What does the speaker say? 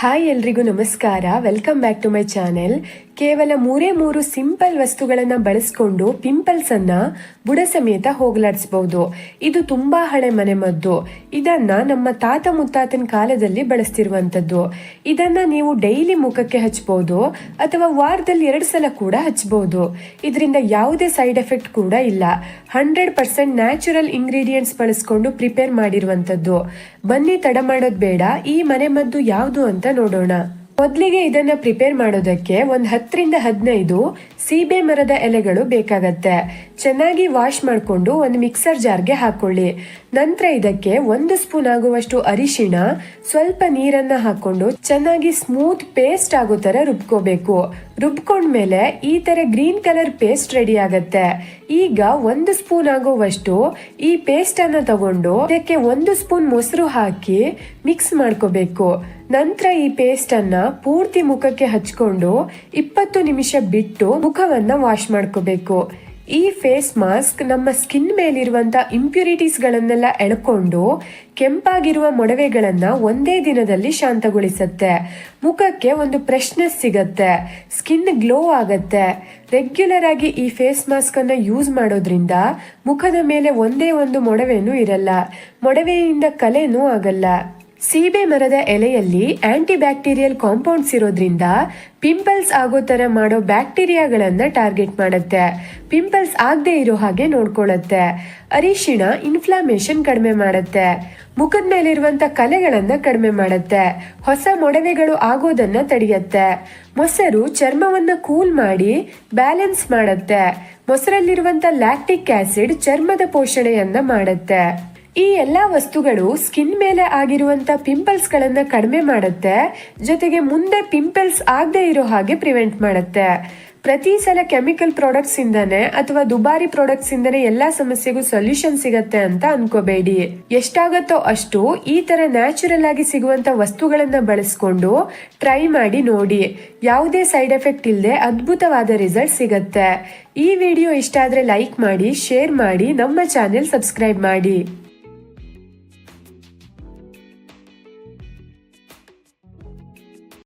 Hi ಎಲ್ರಿಗೂ ನಮಸ್ಕಾರ. Welcome back to my channel ಕೇವಲ ಮೂರೇ ಮೂರು ಸಿಂಪಲ್ ವಸ್ತುಗಳನ್ನು ಬಳಸ್ಕೊಂಡು ಪಿಂಪಲ್ಸ್ ಅನ್ನ ಬುಡ ಸಮೇತ ಹೋಗಲಾಡಿಸಬಹುದು ಇದು ತುಂಬಾ ಹಳೆ ಮನೆಮದ್ದು. ಇದನ್ನ ನಮ್ಮ ತಾತ ಮುತ್ತಾತನ ಕಾಲದಲ್ಲಿ ಬಳಸ್ತಿರುವಂತದ್ದು ಇದನ್ನ ನೀವು ಡೈಲಿ ಮುಖಕ್ಕೆ ಹಚ್ಚಬಹುದು ಅಥವಾ ವಾರದಲ್ಲಿ ಎರಡು ಸಲ ಕೂಡ ಹಚ್ಚಬಹುದು ಇದರಿಂದ ಯಾವುದೇ ಸೈಡ್ ಎಫೆಕ್ಟ್ ಕೂಡ ಇಲ್ಲ. ಹಂಡ್ರೆಡ್ ಪರ್ಸೆಂಟ್ ನ್ಯಾಚುರಲ್ ಇಂಗ್ರೀಡಿಯೆಂಟ್ಸ್ ಬಳಸ್ಕೊಂಡು ಪ್ರಿಪೇರ್ ಮಾಡಿರುವಂತದ್ದು ಬನ್ನಿ ತಡ ಮಾಡೋದು ಬೇಡ. ಈ ಮನೆಮದ್ದು ಯಾವುದು ಅಂತ ನೋಡೋಣ. ಮೊದಲಿಗೆ ಇದನ್ನ ಪ್ರಿಪೇರ್ ಮಾಡೋದಕ್ಕೆ ಒಂದು ಹತ್ತರಿಂದ ಹದಿನೈದು ಸೀಬೆ ಮರದ ಎಲೆಗಳು ಬೇಕಾಗತ್ತೆ. ಚೆನ್ನಾಗಿ ವಾಶ್ ಮಾಡಿಕೊಂಡು ಒಂದು ಮಿಕ್ಸರ್ ಜಾರ್ಗೆ ಹಾಕೊಳ್ಳಿ. ನಂತರ ಇದಕ್ಕೆ ಒಂದು ಸ್ಪೂನ್ ಆಗುವಷ್ಟು ಅರಿಶಿಣ, ಸ್ವಲ್ಪ ನೀರನ್ನ ಹಾಕೊಂಡು ಚೆನ್ನಾಗಿ ಸ್ಮೂತ್ ಪೇಸ್ಟ್ ಆಗೋ ತರ ರುಬ್ಕೋಬೇಕು. ರುಬ್ಕೊಂಡ್ಮೇಲೆ ಈ ತರ ಗ್ರೀನ್ ಕಲರ್ ಪೇಸ್ಟ್ ರೆಡಿ ಆಗತ್ತೆ. ಈಗ ಒಂದು ಸ್ಪೂನ್ ಆಗುವಷ್ಟು ಈ ಪೇಸ್ಟ್ ಅನ್ನ ತಗೊಂಡು ಇದಕ್ಕೆ ಒಂದು ಸ್ಪೂನ್ ಮೊಸರು ಹಾಕಿ ಮಿಕ್ಸ್ ಮಾಡ್ಕೋಬೇಕು. ನಂತರ ಈ ಪೇಸ್ಟ್ ಅನ್ನ ಪೂರ್ತಿ ಮುಖಕ್ಕೆ ಹಚ್ಕೊಂಡು ಇಪ್ಪತ್ತು ನಿಮಿಷ ಬಿಟ್ಟು ಮುಖವನ್ನ ವಾಶ್ ಮಾಡ್ಕೋಬೇಕು. ಈ ಫೇಸ್ ಮಾಸ್ಕ್ ನಮ್ಮ ಸ್ಕಿನ್ ಮೇಲಿರುವಂತ ಇಂಪ್ಯೂರಿಟೀಸ್ ಗಳನ್ನೆಲ್ಲ ಎಳ್ಕೊಂಡು ಕೆಂಪಾಗಿರುವ ಮೊಡವೆಗಳನ್ನ ಒಂದೇ ದಿನದಲ್ಲಿ ಶಾಂತಗೊಳಿಸುತ್ತೆ. ಮುಖಕ್ಕೆ ಒಂದು ಫ್ರೆಶ್ನೆಸ್ ಸಿಗತ್ತೆ. ಸ್ಕಿನ್ ಗ್ಲೋ ಆಗತ್ತೆ. ರೆಗ್ಯುಲರ್ ಆಗಿ ಈ ಫೇಸ್ ಮಾಸ್ಕ್ ಅನ್ನ ಯೂಸ್ ಮಾಡೋದ್ರಿಂದ ಮುಖದ ಮೇಲೆ ಒಂದೇ ಒಂದು ಮೊಡವೆನೂ ಇರಲ್ಲ. ಮೊಡವೆಯಿಂದ ಕಲೆನೂ ಆಗಲ್ಲ. ಸೀಬೆ ಮರದ ಎಲೆಯಲ್ಲಿ ಆಂಟಿ ಬ್ಯಾಕ್ಟೀರಿಯಲ್ ಕಾಂಪೌಂಡ್ಸ್ ಇರೋದ್ರಿಂದ ಪಿಂಪಲ್ಸ್ ಆಗೋ ತರ ಮಾಡೋ ಬ್ಯಾಕ್ಟೀರಿಯಾಗಳನ್ನ ಟಾರ್ಗೆಟ್ ಮಾಡುತ್ತೆ. ಪಿಂಪಲ್ಸ್ ಆಗದೆ ಇರೋ ಹಾಗೆ ನೋಡ್ಕೊಳ್ಳುತ್ತೆ ಅರಿಶಿಣ ಇನ್ಫ್ಲಾಮೇಶನ್ ಕಡಿಮೆ ಮಾಡುತ್ತೆ. ಮುಖದ ಮೇಲಿರುವಂತ ಕಲೆಗಳನ್ನ ಕಡಿಮೆ ಮಾಡುತ್ತೆ. ಹೊಸ ಮೊಡವೆಗಳು ಆಗೋದನ್ನ ತಡೆಯುತ್ತೆ. ಮೊಸರು ಚರ್ಮವನ್ನ ಕೂಲ್ ಮಾಡಿ ಬ್ಯಾಲೆನ್ಸ್ ಮಾಡುತ್ತೆ. ಮೊಸರಲ್ಲಿರುವಂತ ಲ್ಯಾಕ್ಟಿಕ್ ಆಸಿಡ್ ಚರ್ಮದ ಪೋಷಣೆಯನ್ನ ಮಾಡುತ್ತೆ. ಈ ಎಲ್ಲ ವಸ್ತುಗಳು ಸ್ಕಿನ್ ಮೇಲೆ ಆಗಿರುವಂತ ಪಿಂಪಲ್ಸ್ ಗಳನ್ನ ಕಡಿಮೆ ಮಾಡುತ್ತೆ. ಜೊತೆಗೆ ಮುಂದೆ ಪಿಂಪಲ್ಸ್ ಆಗದೆ ಇರೋ ಹಾಗೆ ಪ್ರಿವೆಂಟ್ ಮಾಡುತ್ತೆ. ಪ್ರತಿ ಸಲ ಕೆಮಿಕಲ್ ಪ್ರಾಡಕ್ಟ್ಸ್ ಇಂದಾನೆ ಅಥವಾ ದುಬಾರಿ ಪ್ರಾಡಕ್ಟ್ಸ್ ಇಂದಾನೆ ಎಲ್ಲಾ ಸಮಸ್ಯೆಗೂ ಸೊಲ್ಯೂಷನ್ ಸಿಗತ್ತೆ ಅಂತ ಅನ್ಕೋಬೇಡಿ. ಎಷ್ಟಾಗತ್ತೋ ಅಷ್ಟು ಈ ತರ ನ್ಯಾಚುರಲ್ ಆಗಿ ಸಿಗುವಂತ ವಸ್ತುಗಳನ್ನ ಬಳಸ್ಕೊಂಡು ಟ್ರೈ ಮಾಡಿ ನೋಡಿ. ಯಾವುದೇ ಸೈಡ್ ಎಫೆಕ್ಟ್ ಇಲ್ಲದೆ ಅದ್ಭುತವಾದ ರಿಸಲ್ಟ್ ಸಿಗತ್ತೆ. ಈ ವಿಡಿಯೋ ಇಷ್ಟ ಆದ್ರೆ ಲೈಕ್ ಮಾಡಿ, ಶೇರ್ ಮಾಡಿ, ನಮ್ಮ ಚಾನೆಲ್ ಸಬ್ಸ್ಕ್ರೈಬ್ ಮಾಡಿ.